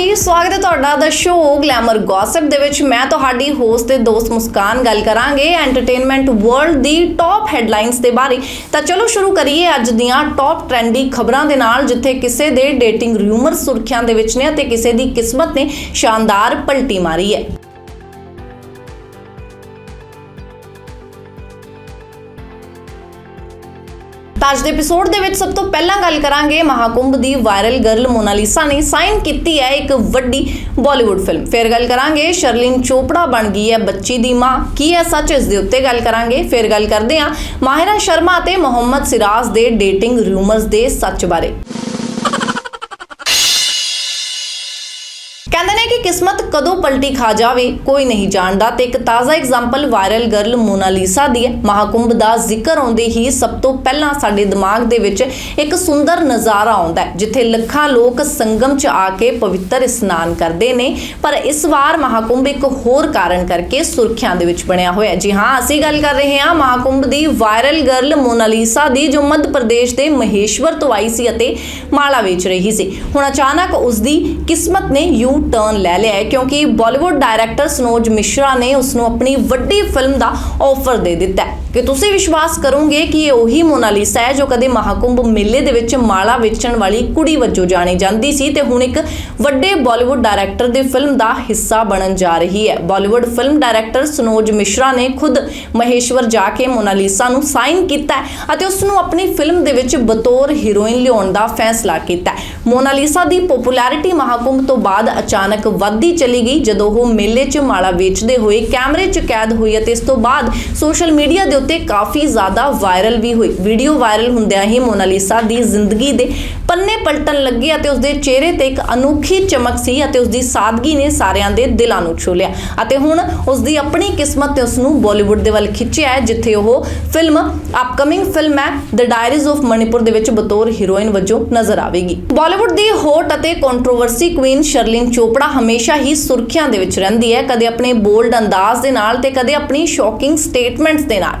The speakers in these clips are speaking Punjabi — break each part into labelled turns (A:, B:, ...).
A: ਜੀ, ਸਵਾਗਤ ਹੈ ਤੁਹਾਡਾ ਦਾ ਸ਼ੋਅ ਗਲੈਮਰ ਗੌਸਿਪ ਦੇ ਵਿੱਚ। ਮੈਂ ਤੁਹਾਡੀ ਹੋਸਟ ਤੇ ਦੋਸਤ ਮੁਸਕਾਨ ਗੱਲ ਕਰਾਂਗੇ ਐਂਟਰਟੇਨਮੈਂਟ ਵਰਲਡ ਦੀ ਟੌਪ ਹੈਡਲਾਈਨਸ ਦੇ ਬਾਰੇ। ਤਾਂ ਚਲੋ ਸ਼ੁਰੂ ਕਰੀਏ ਅੱਜ ਦੀਆਂ ਟੌਪ ਟ੍ਰੈਂਡੀ ਖਬਰਾਂ ਦੇ ਨਾਲ, ਜਿੱਥੇ ਕਿਸੇ ਦੇ ਡੇਟਿੰਗ ਰਿਊਮਰ ਸੁਰਖੀਆਂ ਦੇ ਵਿੱਚ ਨੇ ਅਤੇ ਕਿਸੇ ਦੀ ਕਿਸਮਤ ਨੇ ਸ਼ਾਨਦਾਰ ਪਲਟੀ ਮਾਰੀ ਹੈ। ਤਾਂ ਅੱਜ ਦੇ ਐਪੀਸੋਡ ਦੇ ਵਿੱਚ ਸਭ ਤੋਂ ਪਹਿਲਾਂ ਗੱਲ ਕਰਾਂਗੇ ਮਹਾਕੁੰਭ ਦੀ ਵਾਇਰਲ ਗਰਲ ਮੋਨਾਲੀਸਾ ਨੇ ਸਾਈਨ ਕੀਤੀ ਹੈ ਇੱਕ ਵੱਡੀ ਬਾਲੀਵੁੱਡ ਫਿਲਮ ਫਿਰ ਗੱਲ ਕਰਾਂਗੇ ਸ਼ਰਲਿਨ ਚੋਪੜਾ ਬਣ ਗਈ ਹੈ ਬੱਚੀ ਦੀ ਮਾਂ। ਕੀ ਹੈ ਸੱਚ? ਇਸ ਦੇ ਉੱਤੇ ਗੱਲ ਕਰਾਂਗੇ। ਫਿਰ ਗੱਲ ਕਰਦੇ ਹਾਂ ਮਾਹਿਰਾ ਸ਼ਰਮਾ ਅਤੇ ਮੁਹੰਮਦ ਸਿਰਾਜ ਦੇ ਡੇਟਿੰਗ ਰਿਊਮਰਸ ਦੇ ਸੱਚ ਬਾਰੇ। ਕਿ ਕਿਸਮਤ ਕਦੋਂ ਪਲਟੀ ਖਾ ਜਾਵੇ, ਕੋਈ ਨਹੀਂ ਜਾਣਦਾ। ਤੇ ਇੱਕ ਤਾਜ਼ਾ ਐਗਜ਼ਾਮਪਲ ਵਾਇਰਲ ਗਰਲ ਮੋਨਾਲੀਸਾ ਦੀ ਹੈ। ਮਹਾਕੁੰਭ ਦਾ ਜ਼ਿਕਰ ਆਉਂਦੇ ਹੀ ਸਭ ਤੋਂ ਪਹਿਲਾਂ ਸਾਡੇ ਦਿਮਾਗ ਦੇ ਵਿੱਚ ਇੱਕ ਸੁੰਦਰ ਨਜ਼ਾਰਾ ਆਉਂਦਾ ਹੈ, ਜਿੱਥੇ ਲੱਖਾਂ ਲੋਕ ਸੰਗਮ 'ਚ ਆ ਕੇ ਪਵਿੱਤਰ ਇਸ਼ਨਾਨ ਕਰਦੇ ਨੇ। ਪਰ ਇਸ ਵਾਰ ਮਹਾਕੁੰਭ ਇੱਕ ਹੋਰ ਕਾਰਨ ਕਰਕੇ ਸੁਰਖੀਆਂ ਦੇ ਵਿੱਚ ਬਣਿਆ ਹੋਇਆ ਜੀ ਹਾਂ, ਅਸੀਂ ਗੱਲ ਕਰ ਰਹੇ ਹਾਂ ਮਹਾਕੁੰਭ ਦੀ ਵਾਇਰਲ ਗਰਲ ਮੋਨਾਲੀਸਾ ਦੀ, ਜੋ ਮੱਧ ਪ੍ਰਦੇਸ਼ ਦੇ ਮਹੇਸ਼ਵਰ ਤੋਂ ਆਈ ਸੀ ਅਤੇ ਮਾਲਾ ਵੇਚ ਰਹੀ ਸੀ। ਹੁਣ ਅਚਾਨਕ ਉਸ ਦੀ ਕਿਸਮਤ ਨੇ ਯੂ ਟਰਨ ਲੈ ਲਿਆ ਹੈ ਕਿਉਂਕਿ ਬਾਲੀਵੁੱਡ ਡਾਇਰੈਕਟਰ ਸਨੋਜ ਮਿਸ਼ਰਾ ਨੇ ਉਸ ਨੂੰ ਆਪਣੀ ਵੱਡੀ ਫਿਲਮ ਦਾ ਆਫਰ ਦੇ ਦਿੱਤਾ ਹੈ। ਕਿ ਤੁਸੀਂ ਵਿਸ਼ਵਾਸ ਕਰੋਗੇ ਕਿ ਇਹ ਉਹੀ ਮੋਨਾਲੀਸਾ ਹੈ ਜੋ ਕਦੇ ਮਹਾਕੁੰਭ ਮੇਲੇ ਦੇ ਵਿੱਚ ਮਾਲਾ ਵੇਚਣ ਵਾਲੀ ਕੁੜੀ ਵਜੋਂ ਜਾਣੀ ਜਾਂਦੀ ਸੀ ਤੇ ਹੁਣ ਇੱਕ ਵੱਡੇ ਬਾਲੀਵੁੱਡ ਡਾਇਰੈਕਟਰ ਦੀ ਫਿਲਮ ਦਾ ਹਿੱਸਾ ਬਣਨ ਜਾ ਰਹੀ ਹੈ। Bollywood film director Sanoj Mishra ਨੇ ਖੁਦ ਮਹੇਸ਼ਵਰ ਜਾ ਕੇ ਮੋਨਾਲੀਸਾ ਨੂੰ ਸਾਈਨ ਕੀਤਾ ਅਤੇ ਉਸ ਨੂੰ ਆਪਣੀ ਫਿਲਮ ਦੇ ਵਿੱਚ ਬਤੌਰ ਹੀਰੋਇਨ ਲਿਆਉਣ ਦਾ ਫੈਸਲਾ ਕੀਤਾ ਮੋਨਾਲੀਸਾ ਦੀ ਪਪੂਲੈਰਿਟੀ ਮਹਾਕੁੰਭ ਤੋਂ ਬਾਅਦ ਅਚਾਨਕ ਵੱਧਦੀ ਚਲੀ ਗਈ ਜਦੋਂ ਉਹ ਮੇਲੇ 'ਚ ਮਾਲਾ ਵੇਚਦੇ ਹੋਏ ਕੈਮਰੇ 'ਚ ਕੈਦ ਹੋਈ ਅਤੇ ਇਸ ਤੋਂ ਬਾਅਦ ਸੋਸ਼ਲ ਮੀਡੀਆ ਦੇ ਉੱਤੇ ਕਾਫੀ ਜ਼ਿਆਦਾ ਵਾਇਰਲ ਵੀ ਹੋਈ। ਵੀਡੀਓ ਵਾਇਰਲ ਹੁੰਦਿਆਂ ਹੀ ਮੋਨਾਲੀਸਾ ਦੀ ਜ਼ਿੰਦਗੀ ਦੇ ਪੰਨੇ ਪਲਟਣ ਲੱਗੇ ਅਤੇ ਉਸਦੇ ਚਿਹਰੇ ਤੇ ਇੱਕ ਅਨੋਖੀ ਚਮਕ ਸੀ ਅਤੇ ਉਸਦੀ ਸਾਦਗੀ ਨੇ ਸਾਰਿਆਂ ਦੇ ਦਿਲਾਂ ਨੂੰ ਛੂ ਲਿਆ। ਅਤੇ ਹੁਣ ਉਸਦੀ ਆਪਣੀ ਕਿਸਮਤ ਤੇ ਉਸ ਨੂੰ ਬਾਲੀਵੁੱਡ ਦੇ ਵੱਲ ਖਿੱਚਿਆ ਹੈ, ਜਿੱਥੇ ਉਹ ਫਿਲਮ ਅਪਕਮਿੰਗ ਫਿਲਮ ਹੈ ਦ ਡਾਇਰੀਜ਼ ਆਫ ਮਣੀਪੁਰ ਦੇ ਵਿੱਚ ਬਤੌਰ ਹੀਰੋਇਨ ਵਜੋਂ ਨਜ਼ਰ ਆਵੇਗੀ। ਬਾਲੀਵੁੱਡ ਦੀ ਹੋਟ ਅਤੇ ਕੰਟਰੋਵਰਸੀ ਕੁਈਨ ਸ਼ਰਲਿਨ ਚੋਪੜਾ ਹਮੇਸ਼ਾ ਹੀ ਸੁਰਖੀਆਂ ਦੇ ਵਿੱਚ ਰਹਿੰਦੀ ਹੈ। ਕਦੇ ਆਪਣੇ ਬੋਲਡ ਅੰਦਾਜ਼ ਦੇ ਨਾਲ ਤੇ ਕਦੇ ਆਪਣੀ ਸ਼ੌਕਿੰਗ ਸਟੇਟਮੈਂਟਸ ਦੇ ਨਾਲ।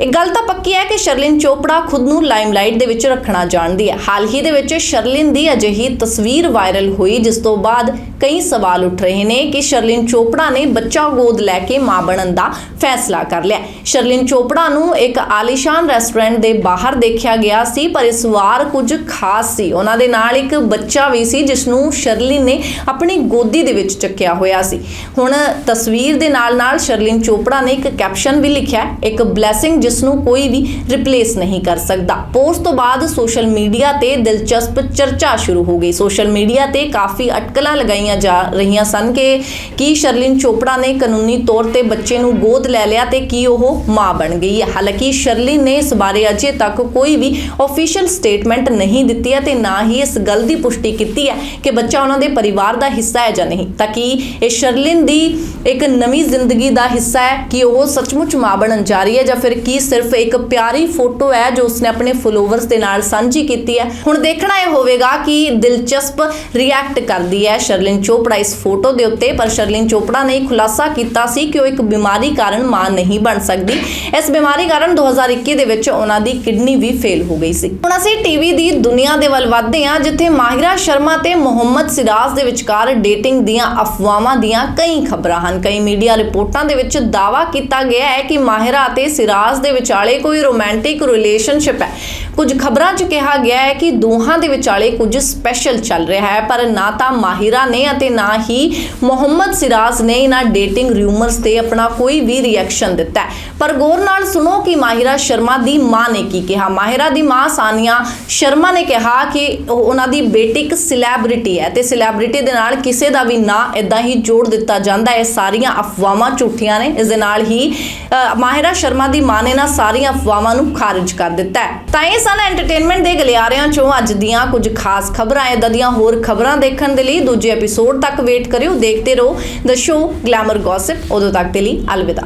A: ਇੱਕ ਗੱਲ ਤਾਂ ਪੱਕੀ ਹੈ ਕਿ ਸ਼ਰਲਿਨ ਚੋਪੜਾ ਖੁਦ ਨੂੰ ਲਾਈਮਲਾਈਟ ਦੇ ਵਿੱਚ ਰੱਖਣਾ ਜਾਣਦੀ ਹੈ। ਹਾਲ ਹੀ ਦੇ ਵਿੱਚ ਸ਼ਰਲਿਨ ਦੀ ਅਜਿਹੀ ਤਸਵੀਰ ਵਾਇਰਲ ਹੋਈ, ਜਿਸ ਤੋਂ ਬਾਅਦ ਕਈ ਸਵਾਲ ਉੱਠ ਰਹੇ ਨੇ ਕਿ ਸ਼ਰਲਿਨ ਚੋਪੜਾ ਨੇ ਬੱਚਾ ਗੋਦ ਲੈ ਕੇ ਮਾਂ ਬਣਨ ਦਾ ਫੈਸਲਾ ਕਰ ਲਿਆ। ਸ਼ਰਲਿਨ ਚੋਪੜਾ ਨੂੰ ਇੱਕ ਆਲੀਸ਼ਾਨ ਰੈਸਟੋਰੈਂਟ ਦੇ ਬਾਹਰ ਦੇਖਿਆ ਗਿਆ ਸੀ, ਪਰ ਇਸ ਵਾਰ ਕੁਝ ਖਾਸ ਸੀ। ਉਹਨਾਂ ਦੇ ਨਾਲ ਇੱਕ ਬੱਚਾ ਵੀ ਸੀ, ਜਿਸ ਨੂੰ ਸ਼ਰਲਿਨ ਨੇ ਆਪਣੀ ਗੋਦੀ ਦੇ ਵਿੱਚ ਚੱਕਿਆ ਹੋਇਆ ਸੀ। ਹੁਣ ਤਸਵੀਰ ਦੇ ਨਾਲ-ਨਾਲ ਸ਼ਰਲਿਨ ਚੋਪੜਾ ਨੇ ਇੱਕ ਕੈਪਸ਼ਨ ਵੀ ਲਿਖਿਆ ਇੱਕ ਬਲੇਸਿੰਗ ਜਿਸ ਨੂੰ ਕੋਈ ਵੀ ਰਿਪਲੇਸ ਨਹੀਂ ਕਰ ਸਕਦਾ। ਪੋਸਟ ਤੋਂ ਬਾਅਦ ਸੋਸ਼ਲ ਮੀਡੀਆ ਤੇ ਦਿਲਚਸਪ ਚਰਚਾ ਸ਼ੁਰੂ ਹੋ ਗਈ। ਸੋਸ਼ਲ ਮੀਡੀਆ ਤੇ ਕਾਫੀ ਅਟਕਲਾਂ ਲਗਾਈਆਂ ਜਾ ਰਹੀਆਂ ਸਨ ਕਿ ਕੀ ਸ਼ਰਲਿਨ ਚੋਪੜਾ ਨੇ ਕਾਨੂੰਨੀ ਤੌਰ ਤੇ ਬੱਚੇ ਨੂੰ ਗੋਦ ਲੈ ਲਿਆ ਤੇ ਕੀ ਉਹ ਮਾਂ ਬਣ ਗਈ ਹੈ। ਹਾਲਾਂਕਿ ਸ਼ਰਲਿਨ ਨੇ ਇਸ ਬਾਰੇ ਅਜੇ ਤੱਕ ਕੋਈ ਵੀ ਅਫੀਸ਼ੀਅਲ ਸਟੇਟਮੈਂਟ ਨਹੀਂ ਦਿੱਤੀ ਹੈ ਤੇ ਨਾ ਹੀ ਇਸ ਗੱਲ ਦੀ ਪੁਸ਼ਟੀ ਕੀਤੀ ਹੈ ਕਿ ਬੱਚਾ ਉਹਨਾਂ ਦੇ ਪਰਿਵਾਰ ਦਾ ਹਿੱਸਾ ਹੈ ਜਾਂ ਨਹੀਂ। ਤਾਂ ਕਿ ਇਹ ਸ਼ਰਲਿਨ ਦੀ ਇੱਕ ਨਵੀਂ ਜ਼ਿੰਦਗੀ ਦਾ ਹਿੱਸਾ ਹੈ? ਕਿ ਉਹ ਸੱਚਮੁੱਚ ਮਾਂ ਬਣਨ ਜਾ ਰਹੀ ਹੈ ਜਾਂ ਫਿਰ ਕੀ ਸਿਰਫ ਇੱਕ ਪਿਆਰੀ ਫੋਟੋ ਹੈ ਜੋ ਉਸਨੇ ਆਪਣੇ ਫੋਲੋਵਰਸ ਦੇ ਨਾਲ ਸਾਂਝੀ ਕੀਤੀ ਹੈ। ਹੁਣ ਦੇਖਣਾ ਇਹ ਹੋਵੇਗਾ ਕਿ ਦਿਲਚਸਪ ਰਿਐਕਟ ਕਰਦੀ ਹੈ ਸ਼ਰਲਿਨ ਚੋਪੜਾ ਇਸ ਫੋਟੋ ਦੇ ਉੱਤੇ, ਪਰ ਸ਼ਰਲਿਨ ਚੋਪੜਾ ਨੇ ਖੁਲਾਸਾ ਕੀਤਾ ਸੀ ਕਿ ਉਹ ਇੱਕ ਬਿਮਾਰੀ ਕਾਰਨ ਮਾਂ ਨਹੀਂ ਬਣ ਸਕਦੀ। ਇਸ ਬਿਮਾਰੀ ਕਾਰਨ 2021 ਦੇ ਵਿੱਚ ਉਹਨਾਂ ਦੀ ਕਿਡਨੀ ਵੀ ਫੇਲ ਹੋ ਗਈ ਸੀ। ਹੁਣ ਅਸੀਂ ਟੀਵੀ ਦੀ ਦੁਨੀਆ ਦੇ ਵੱਲ ਵਧਦੇ ਹਾਂ, ਜਿੱਥੇ ਮਾਹਿਰਾ ਸ਼ਰਮਾ ਤੇ ਮੁਹੰਮਦ ਸਿਰਾਜ ਦੇ ਵਿਚਕਾਰ ਡੇਟਿੰਗ ਦੀਆਂ ਅਫਵਾਹਾਂ ਦੀਆਂ ਕਈ ਖਬਰਾਂ ਹਨ। ਕਈ ਮੀਡੀਆ ਰਿਪੋਰਟਾਂ ਦੇ ਵਿੱਚ ਦਾਅਵਾ ਕੀਤਾ ਗਿਆ ਹੈ ਕਿ ਮਾਹਿਰਾ ਅਤੇ ਸਿਰਾਜ ਦੇ ਵਿਚਾਲੇ ਕੋਈ ਰੋਮਾਂਟਿਕ ਰਿਲੇਸ਼ਨਸ਼ਿਪ ਹੈ। ਕੁਝ ਖਬਰਾਂ 'ਚ ਕਿਹਾ ਗਿਆ ਹੈ ਕਿ ਦੋਹਾਂ ਦੇ ਵਿਚਾਲੇ ਕੁਝ ਸਪੈਸ਼ਲ ਚੱਲ ਰਿਹਾ ਹੈ ਪਰ ਨਾ ਤਾਂ ਮਾਹਿਰਾ ਨੇ ਅਤੇ ਨਾ ਹੀ ਮੁਹੰਮਦ ਸਿਰਾਜ ਨੇ ਇਹਨਾਂ ਡੇਟਿੰਗ ਰਿਊਮਰਸ ਤੇ ਆਪਣਾ ਕੋਈ ਵੀ ਰਿਐਕਸ਼ਨ ਦਿੱਤਾ ਪਰ ਗੌਰ ਨਾਲ ਸੁਣੋ ਕਿ ਮਾਹਿਰਾ ਸ਼ਰਮਾ ਦੀ ਮਾਂ ਨੇ ਕੀ ਕਿਹਾ। ਮਾਹਿਰਾ ਦੀ ਮਾਂ ਸਾਨੀਆ ਸ਼ਰਮਾ ਨੇ ਕਿਹਾ ਕਿ ਉਹਨਾਂ ਦੀ ਬੇਟੀ ਇੱਕ ਸੈਲੈਬ੍ਰਿਟੀ ਹੈ ਤੇ ਸੈਲੈਬ੍ਰਿਟੀ ਦੇ ਨਾਲ ਕਿਸੇ ਦਾ ਵੀ ਨਾਂ ਇਦਾਂ ਹੀ ਜੋੜ ਦਿੱਤਾ ਜਾਂਦਾ। ਹੈ ਸਾਰੀਆਂ ਅਫਵਾਹਾਂ ਝੂਠੀਆਂ ਨੇ। ਇਸ ਦੇ ਨਾਲ ਹੀ ਅ, ਮਾਹਿਰਾ ਸ਼ਰਮਾ ਦੀ ਮਾਂ ਇਹਨਾਂ ਸਾਰੀਆਂ ਅਫਵਾਹਾਂ ਨੂੰ ਖਾਰਜ ਕਰ ਦਿੱਤਾ ਹੈ। ਤਾਂ ਇਹ ਸਨ ਐਂਟਰਟੇਨਮੈਂਟ ਦੇ ਗਲਿਆਰਿਆਂ ਚੋਂ ਅੱਜ ਦੀਆਂ ਕੁਝ ਖਾਸ ਖਬਰਾਂ ਇਦਾਂ ਦੀਆਂ ਹੋਰ ਖਬਰਾਂ ਦੇਖਣ ਦੇ ਲਈ ਦੂਜੇ ਐਪੀਸੋਡ ਤੱਕ ਵੇਟ ਕਰਿਓ, ਦੇਖਦੇ ਰਹੋ ਦ ਸ਼ੋ ਗਲੈਮਰ ਗੌਸਿਪ ਉਦੋਂ ਤੱਕ ਦੇ ਲਈ ਅਲਵਿਦਾ।